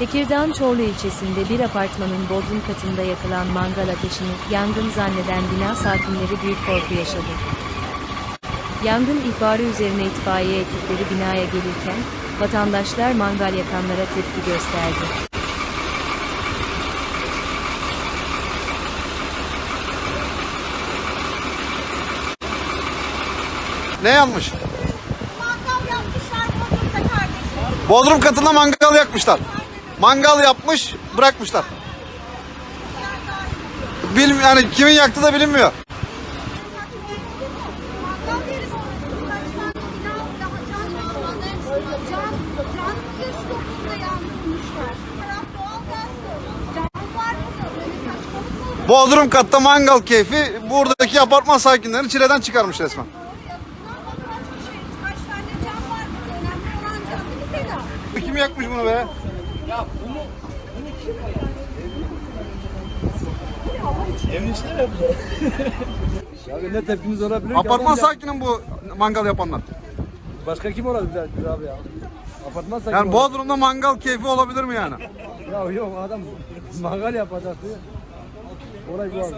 Tekirdağ'ın Çorlu ilçesinde bir apartmanın bodrum katında yakılan mangal ateşini yangın zanneden bina sakinleri büyük korku yaşadı. Yangın ihbarı üzerine itfaiye ekipleri binaya gelirken, vatandaşlar mangal yakanlara tepki gösterdi. Ne yanmış? Mangal yapmışlar Bodrum'da kardeşim. Bodrum katında mangal yakmışlar. Mangal yapmış, bırakmışlar. Bil, yani kimin yaktı da bilinmiyor. Bodrum katta mangal keyfi buradaki apartman sakinlerini çileden çıkarmış resmen. Yazıklar bak kaç kişi, değil mi Seda? Kim bunu be? Evin içinde mi yapacağız? ya ne tepkimiz olabilir ki? Apartman Adam ya- sakini bu mangal yapanlar. Başka kim olabilir abi ya? Apartman sakini Yani olabilir. Bodrum'da mangal keyfi olabilir mi yani? Ya yok adam mangal yapacaktı. Olay bu abi.